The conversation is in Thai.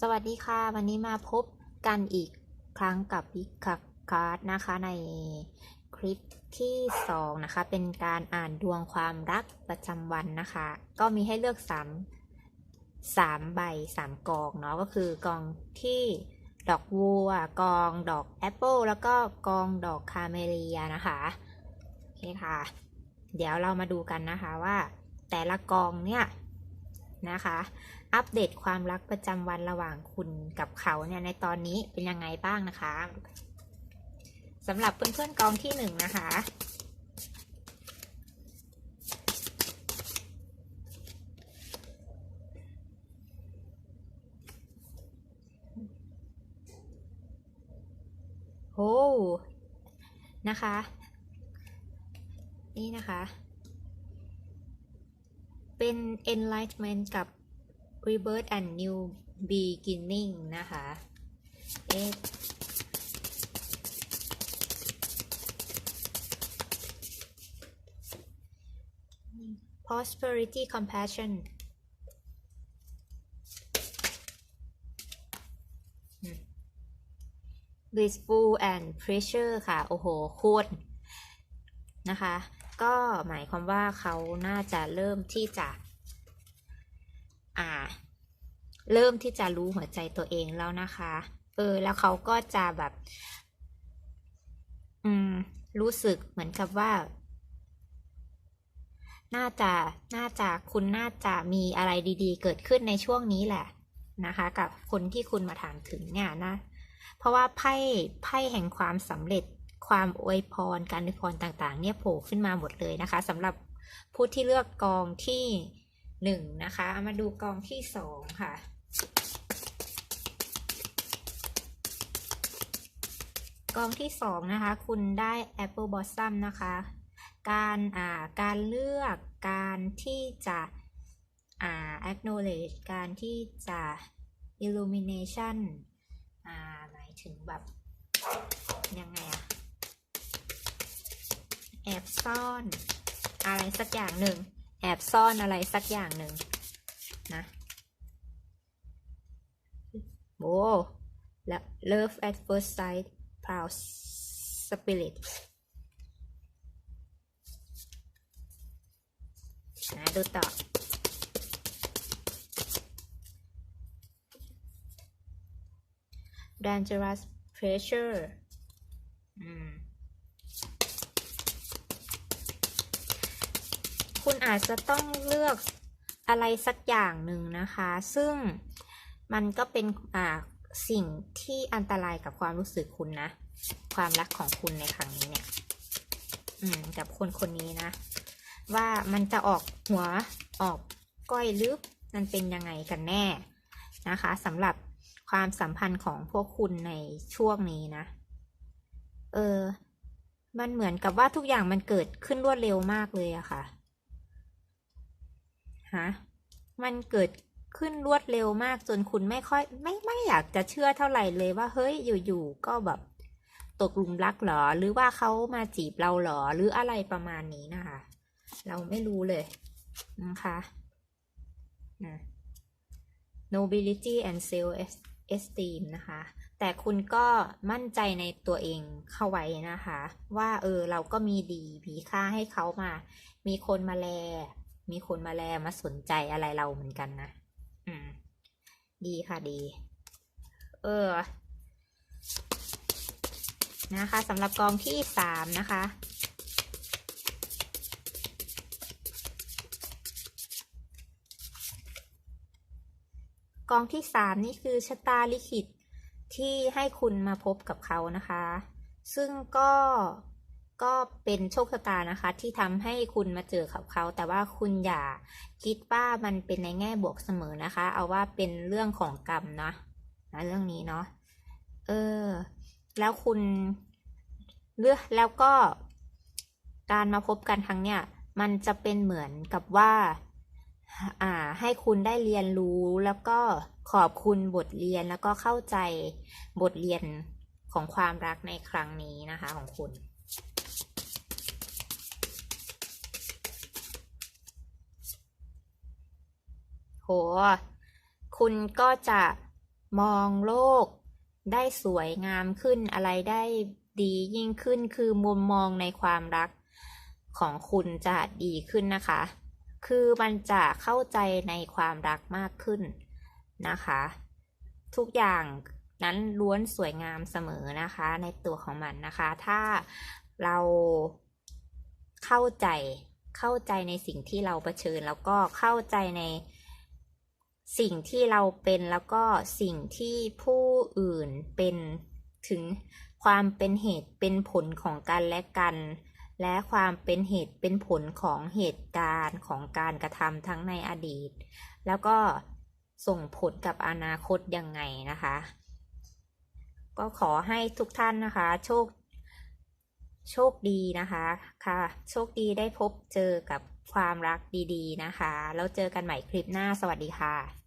สวัสดีค่ะ วันนี้มาพบกันอีกครั้งกับวิกการ์ดนะคะในคลิปที่สองนะคะ เป็นการอ่านดวงความรักประจำวันนะคะ ก็มีให้เลือกสามสามใบสามกองเนาะก็คือกองที่ดอกวัว กองดอกแอปเปิลแล้วก็กองดอกคาเมเลียนะคะโอเคค่ะ เดี๋ยวเรามาดูกันนะคะว่า แต่ละกองเนี่ย นะคะ อัปเดตความรักประจำวันระหว่างคุณกับเขาเนี่ยในตอนนี้เป็นยังไงบ้างนะคะสำหรับเพื่อนๆกองที่หนึ่งนะคะโอ้นะคะ นี่นะคะ เป็น enlightenment กับ rebirth and new beginning นะคะ เอ๊ะ prosperity compassion อืม blissful and pressure ค่ะ โอ้โห โคตร นะคะ ก็หมายความว่าเขาน่าจะเริ่มที่จะ อ่า เริ่มที่จะรู้หัวใจตัวเองแล้วนะคะ เออ แล้วเขาก็จะแบบ อืม รู้สึกเหมือนกับว่า น่าจะ น่าจะคุณน่าจะมีอะไรดี ๆ เกิดขึ้นในช่วงนี้แหละนะคะ กับคนที่คุณมาถามถึงเนี่ยนะ เพราะว่าไพ่ไพ่แห่งความสำเร็จ ความอวยพรการอวยพรต่างๆ เนี่ยโผล่ขึ้นมาหมดเลยนะคะสำหรับผู้ที่เลือกกองที่หนึ่งนะคะามาดูกองที่สองค่ะ กองที่สองนะคะ คุณได้ Apple Blossom นะคะ การอ่าการเลือกการที่จะอ่า acknowledge การที่จะ illumination อ่าหมายถึงแบบยังไงอะ แอบซ่อน อะไรสักอย่างหนึ่ง แอบซ่อนอะไรสักอย่างหนึ่งนะโอ้แล้ว love at first sight proud spirit นะดูต่อ dangerous pressure อืม คุณอาจจะต้องเลือกอะไรสักอย่างหนึ่งนะคะ ซึ่งมันก็เป็นอ่าสิ่งที่อันตรายกับความรู้สึกคุณนะ ความรักของคุณในครั้งนี้เนี่ย อืม กับคนคนนี้นะ ว่ามันจะออกหัวออกก้อยลึกมันเป็นยังไงกันแน่นะคะสำหรับความสัมพันธ์ของพวกคุณในช่วงนี้นะ เออ มันเหมือนกับว่าทุกอย่างมันเกิดขึ้นรวดเร็วมากเลยอะค่ะะ มันเกิดขึ้นรวดเร็วมากจนคุณไม่ค่อย ไม่ไม่อยากจะเชื่อเท่าไหร่เลยว่าเฮ้ยอยู่ๆก็แบบตกหลุมรักหรอ หรือว่าเขามาจีบเราหรอ หรืออะไรประมาณนี้นะคะ เราไม่รู้เลยนะคะนะ nobility and self esteem นะคะ แต่คุณก็มั่นใจในตัวเองเข้าไว้นะคะ ว่าเออเราก็มีดี มีค่าให้เขามา มีคนมาแล มีคนมาแลมาสนใจอะไรเราเหมือนกันนะ อืม ดีค่ะดี เออ นะคะสำหรับกองที่สามนะคะกองที่สามนี่คือชะตาลิขิตที่ให้คุณมาพบกับเขานะคะ ซึ่งก็ ก็เป็นโชคชะตานะคะ ที่ทำให้คุณมาเจอกับเขา แต่ว่าคุณอย่าคิดว่ามันเป็นในแง่บวกเสมอนะคะ เอาว่าเป็นเรื่องของกรรมนะนะเรื่องนี้เนาะเออ แล้วคุณเลือกแล้วก็ การมาพบกันครั้งเนี้ยมันจะเป็นเหมือนกับว่า อ่า ให้คุณได้เรียนรู้แล้วก็ขอบคุณบทเรียนแล้วก็เข้าใจบทเรียนของความรักในครั้งนี้นะคะ ของคุณ คุณก็จะมองโลกได้สวยงามขึ้นอะไรได้ดียิ่งขึ้นคือมุมมองในความรักของคุณจะดีขึ้นนะคะ คือมันจะเข้าใจในความรักมากขึ้นนะคะ ทุกอย่างนั้นล้วนสวยงามเสมอนะคะ ในตัวของมันนะคะ ถ้าเราเข้าใจเข้าใจในสิ่งที่เราเผชิญ แล้วก็เข้าใจใน สิ่งที่เราเป็นแล้วก็สิ่งที่ผู้อื่นเป็นถึงความเป็นเหตุเป็นผลของกันและกัน และความเป็นเหตุเป็นผลของเหตุการณ์ของการกระทำทั้งในอดีต แล้วก็ส่งผลกับอนาคตยังไงนะคะ ก็ขอให้ทุกท่านนะคะ โชค โชคดีนะคะค่ะ โชคดีได้พบเจอกับ ความรักดีๆนะคะ แล้วเจอกันใหม่คลิปหน้าสวัสดีค่ะ